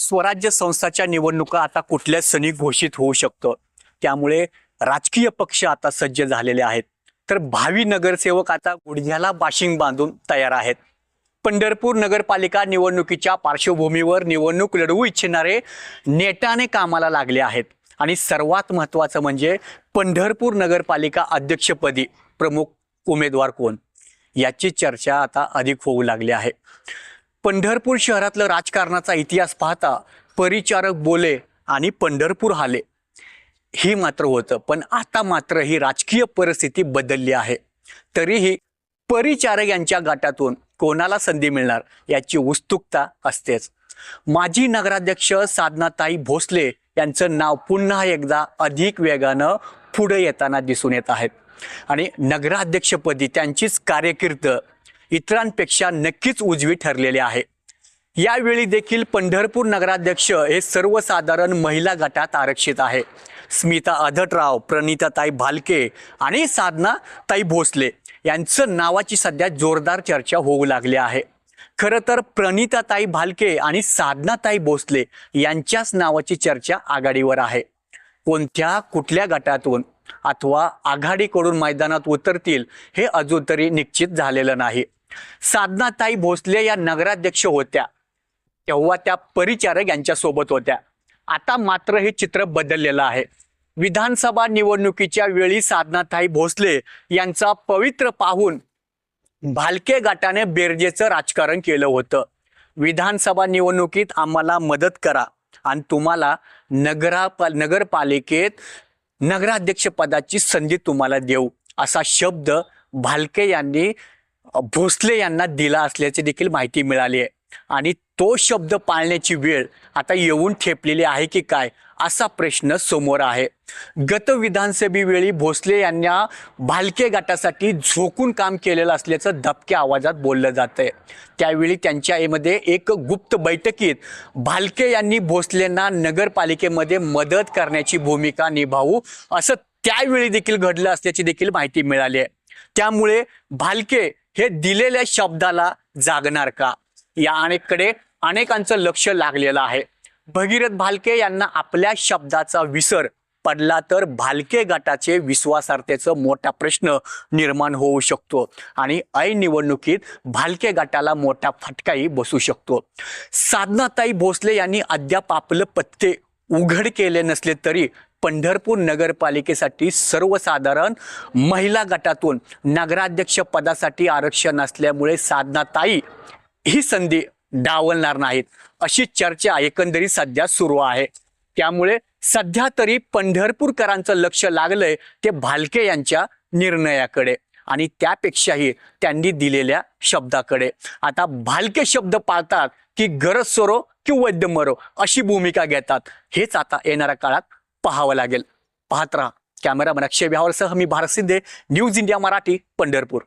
स्वराज्य संस्थाच्या निवडणुका आता कुठल्या सणी घोषित होऊ शकतं? त्यामुळे राजकीय पक्ष आता सज्ज झालेले आहेत. तर भावी नगरसेवक आता गुडघ्याला बाशिंग बांधून तयार आहेत. पंढरपूर नगरपालिका निवडणुकीच्या पार्श्वभूमीवर निवडणूक लढवू इच्छिणारे नेटाने कामाला लागले आहेत. आणि सर्वात महत्त्वाचं म्हणजे पंढरपूर नगरपालिका अध्यक्षपदी प्रमुख उमेदवार कोण? याची चर्चा आता अधिक होऊ लागली आहे. पंढरपूर शहरातलं राजकारणाचा इतिहास पाहता परिचारक बोले आणि पंढरपूर हाले. ही मात्र होतं पण आता मात्र ही राजकीय परिस्थिती बदलली आहे. तरीही परिचारक यांच्या गटातून कोणाला संधी मिळणार याची उत्सुकता असतेच. माजी नगराध्यक्ष साधनाताई भोसले यांचं नाव पुन्हा एकदा अधिक वेगानं पुढे येताना दिसून येत आहेत आणि नगराध्यक्षपदी त्यांचीच कार्यकीर्द इतरांपेक्षा नक्कीच उजवी ठरलेली आहे. यावेळी देखील पंढरपूर नगराध्यक्ष हे सर्वसाधारण महिला गटात आरक्षित आहे. स्मिता अधटराव प्रणिताताई भालके आणि साधना ताई भोसले यांचं नावाची सध्या जोरदार चर्चा होऊ लागली आहे. खरं तर प्रणिताताई भालके आणि साधनाताई भोसले यांच्याच नावाची चर्चा आघाडीवर आहे. कोणत्या कुठल्या गटातून अथवा आघाडीकडून मैदानात उतरतील हे अजून तरी निश्चित झालेलं नाही. साधनाताई भोसले या नगराध्यक्ष होत्या. तेव्हा त्या परिचारक यांच्यासोबत होत्या. आता मात्र हे चित्र बदललेलं आहे. विधानसभा निवडणुकीच्या वेळी साधनाताई भोसले यांचा पवित्र पाहून भालके गटाने बेरजेचं राजकारण केलं होतं. विधानसभा निवडणुकीत आम्हाला मदत करा आणि तुम्हाला नगरा नगरपालिकेत नगराध्यक्षपदाची संधी तुम्हाला देऊ असा शब्द भालके यांनी भोसले यांना दिला असल्याची देखील माहिती मिळाली आहे. आणि तो शब्द पाळण्याची वेळ आता येऊन ठेपलेली आहे की काय असा प्रश्न समोर आहे. गत विधानसभेवेळी भोसले यांना भालके गटासाठी झोकून काम केलेलं असल्याचं धपक्या आवाजात बोललं जातंय. त्यावेळी त्यांच्यामध्ये एक गुप्त बैठकीत भालके यांनी भोसलेंना नगरपालिकेमध्ये मदत करण्याची भूमिका निभावू असं त्यावेळी देखील घडलं असल्याची देखील माहिती मिळाली आहे. त्यामुळे भालके हे दिलेल्या शब्दाला जागणार का? या अनेककडे अनेकांचं लक्ष लागलेलं आहे. भगीरथ भालके यांना आपल्या शब्दाचा विसर पडला तर भालके गटाचे विश्वासार्थेचं मोठा प्रश्न निर्माण होऊ शकतो आणि ऐन निवडणुकीत भालके गटाला मोठा फटकाही बसू शकतो. साधनाताई भोसले यांनी अद्याप आपलं पत्ते उघड केले नसले तरी पंढरपूर नगरपालिकेसाठी सर्वसाधारण महिला गटातून नगराध्यक्ष पदासाठी आरक्षण असल्यामुळे साधनाताई ही संधी डावलणार नाहीत अशी चर्चा एकंदरीत सध्या सुरू आहे. त्यामुळे सध्या तरी पंढरपूरकरांचं लक्ष लागलंय ते भालके यांच्या निर्णयाकडे आणि त्यापेक्षाही त्यांनी दिलेल्या शब्दाकडे. आता भालके शब्द पाळतात की गरज सोरो की वैद्य मरो अशी भूमिका घेतात. हेच आता येणाऱ्या काळात पाहावं लागेल. पाहत राहा. कॅमेरामन अक्षय सह मी भारत सिंधे न्यूज इंडिया मराठी पंढरपूर.